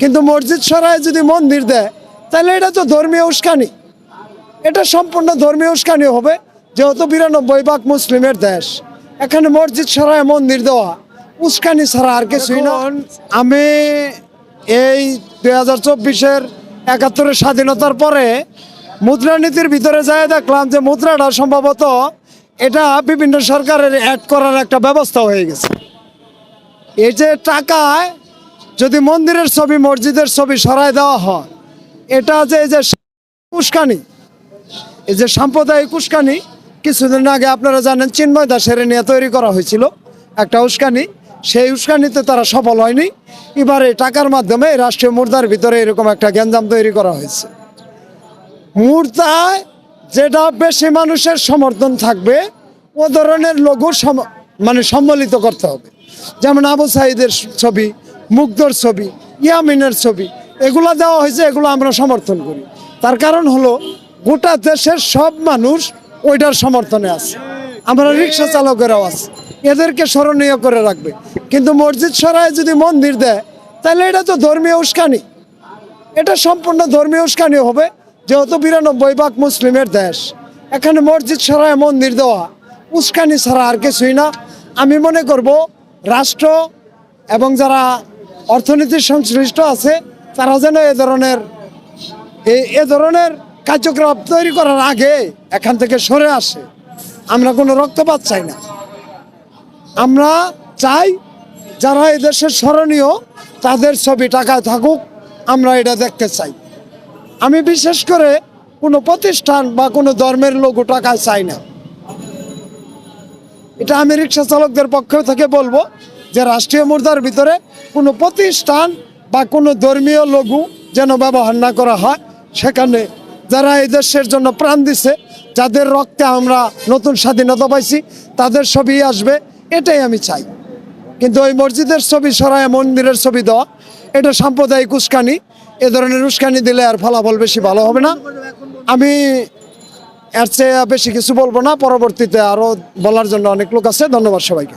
কিন্তু মসজিদ সরায় যদি মন্দির দেয়, তাহলে এটা তো ধর্মীয় উস্কানি। এটা সম্পূর্ণ ধর্মীয় উস্কানি হবে, যেহেতু বিরানব্বই ভাগ মুসলিমের দেশ। এখানে মসজিদ সরায় মন্দির দেওয়া, উস্কানি ছাড়া আর কিছুই না। আমি এই দুই হাজার চব্বিশের একাত্তরের স্বাধীনতার পরে মুদ্রানীতির ভিতরে যায় দেখলাম যে মুদ্রাটা সম্ভবত এটা বিভিন্ন সরকারের অ্যাড করার একটা ব্যবস্থা হয়ে গেছে। এই যে টাকায় যদি মন্দিরের ছবি, মসজিদের ছবি সরায় দেওয়া হয়, এটা যে এই যে উস্কানি এই যে সাম্প্রদায়িক উস্কানি কিছুদিন আগে আপনারা জানেন চিন্ময় দাসের নিয়ে তৈরি করা হয়েছিল একটা উস্কানি। সেই উস্কানিতে তারা সফল হয়নি। এবারে টাকার মাধ্যমে রাষ্ট্রীয় মুদ্রার ভিতরে এরকম একটা গ্যাঞ্জাম তৈরি করা হয়েছে। মুদ্রায় যেটা বেশি মানুষের সমর্থন থাকবে, ও ধরনের লঘু সম- মানে সম্মিলিত করতে হবে। যেমন আবু সাইদের ছবি মুগ্ধর ছবি, ইয়ামিনের ছবি, এগুলো দেওয়া হয়েছে, এগুলো আমরা সমর্থন করি। তার কারণ হলো, গোটা দেশের সব মানুষ ওইটার সমর্থনে আছে। আমরা রিক্সা চালকেরাও আছে, এদেরকে স্মরণীয় করে রাখবে। কিন্তু মসজিদ সরায় যদি মন্দির দেয়, তাহলে এটা তো ধর্মীয় উস্কানি। এটা সম্পূর্ণ ধর্মীয় উস্কানি হবে, যেহেতু বিরানব্বই ভাগ মুসলিমের দেশ। এখানে মসজিদ সরায় মন্দির দেওয়া, উস্কানি ছাড়া আর কিছুই না। আমি মনে করব, রাষ্ট্র এবং যারা অর্থনীতির সংশ্লিষ্ট আছে, তারা যেন এ ধরনের এ ধরনের কার্যক্রম তৈরি করার আগে এখান থেকে সরে আসে। আমরা কোনো রক্তপাত চাই না। আমরা চাই যারা এই দেশের স্মরণীয়, তাদের ছবি টাকায় থাকুক, আমরা এটা দেখতে চাই। আমি বিশেষ করে কোনো প্রতিষ্ঠান বা কোনো ধর্মের লোক টাকায় চাই না। এটা আমি রিক্সা চালকদের পক্ষ থেকে বলব যে রাষ্ট্রীয় মুদ্রার ভিতরে কোনো প্রতিষ্ঠান বা কোনো ধর্মীয় লঘু যেন ব্যবহার না করা হয়, সেখানে যারা এই দেশের জন্য প্রাণ দিছে, যাদের রক্তে আমরা নতুন স্বাধীনতা পাইছি, তাদের ছবি আসবে, এটাই আমি চাই। কিন্তু ওই মসজিদের ছবি সরায় মন্দিরের ছবি দেওয়া, এটা সাম্প্রদায়িক উস্কানি, এ ধরনের উস্কানি দিলে আর ফলাফল বেশি ভালো হবে না। আমি এর চেয়ে বেশি কিছু বলব না, পরবর্তীতে আরও বলার জন্য অনেক লোক আছে, ধন্যবাদ সবাইকে।